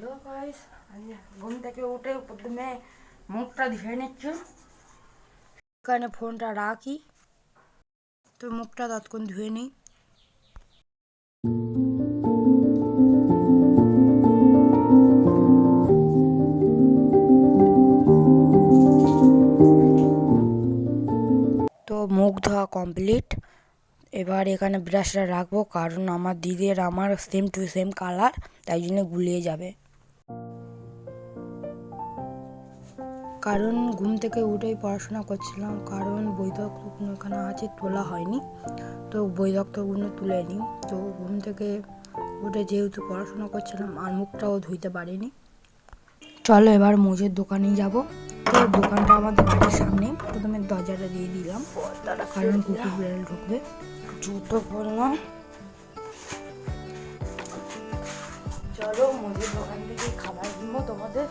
Hello guys ঘুম থেকে উঠে প্রথমে মুখটা ধুয়ে নিচ্ছ। এখানে ফোনটা রাখি। তো মুখটা তৎক্ষণ ধুয়ে নিই। তো মুখ ধোয়া কমপ্লিট। এবার এখানে ব্রাশটা রাখব, কারণ আমার দিদির আমার সেম টু সেম কালার তাই জন্য গুলিয়ে যাবে। কারণ ঘুম থেকে উঠেই পড়াশোনা করছিলাম, কারণ বৈধকগুলো এখানে আছে, তোলা হয়নি। তো বৈধকগুলো তুলে নিই তো ঘুম থেকে উঠে যেহেতু পড়াশোনা করছিলাম, আর মুখটাও ধুইতে পারিনি। চলো এবার মোজের দোকানে যাব। তো দোকানটা আমাদের বাড়ির সামনে, প্রথমে দরজাটা দিয়ে দিলাম, কারণ কুকুর বিড়াল ঢুকবে। জুতো পরলাম চলো মোজের দোকান থেকে খাবার কিনবো তোমাদের।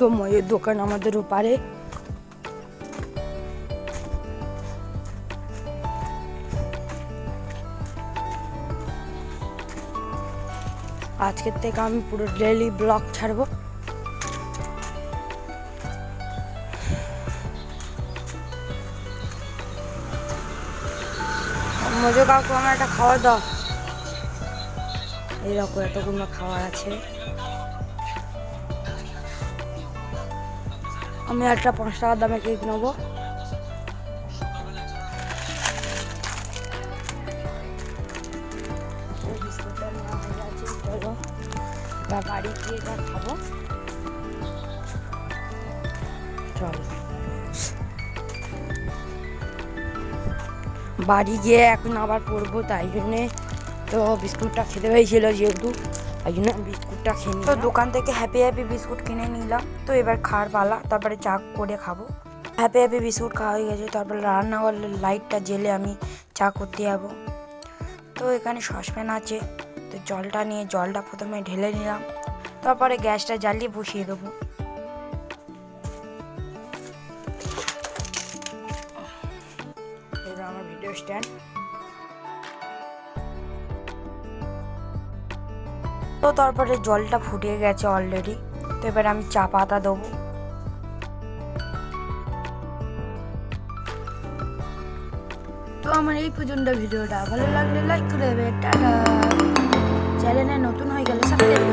তো ময়ের দোকান আমাদের ওপারে। আজকের থেকে আমি পুরো ডেলি ব্লগ ছাড়বো। মজো কাকু, আমার একটা খাওয়া দাও। এরকম এতগুলো খাবার আছে। আমি একটা পাঁচ টাকার দামে কেক নেব। এবার বাড়ি গিয়ে খাব। বাড়ি গিয়ে এখন আবার পড়ব তাই জন্যে তো বিস্কুটটা খেতে হয়েছিল যেহেতু। তাই জন্য বিস্কুটটা খেয়ে তো দোকান থেকে হ্যাপি হ্যাপি বিস্কুট কিনে নিলাম। তো এবার খাওয়ার পালা তারপরে চা করে খাব। হ্যাপি হ্যাপি বিস্কুট খাওয়া হয়ে গেছে তারপরে রান্নাঘরের লাইটটা জেলে আমি চা করতে যাব। তো এখানে সসপ্যান আছে তো জলটা নিয়ে জলটা প্রথমে ঢেলে নিলাম। তারপরে গ্যাসটা জ্বালিয়ে বসিয়ে দেবো। আমার ভিডিও স্ট্যান্ড তো তারপরে জলটা ফুটিয়ে গেছে অলরেডি তো এবার আমি চা পাতা দেবো। তো আমার এই পর্যন্ত ভিডিওটা। ভালো লাগলে লাইক করে দেবে। টাটা। চ্যানেলে নতুন হয়ে গেলে সাবস্ক্রাইব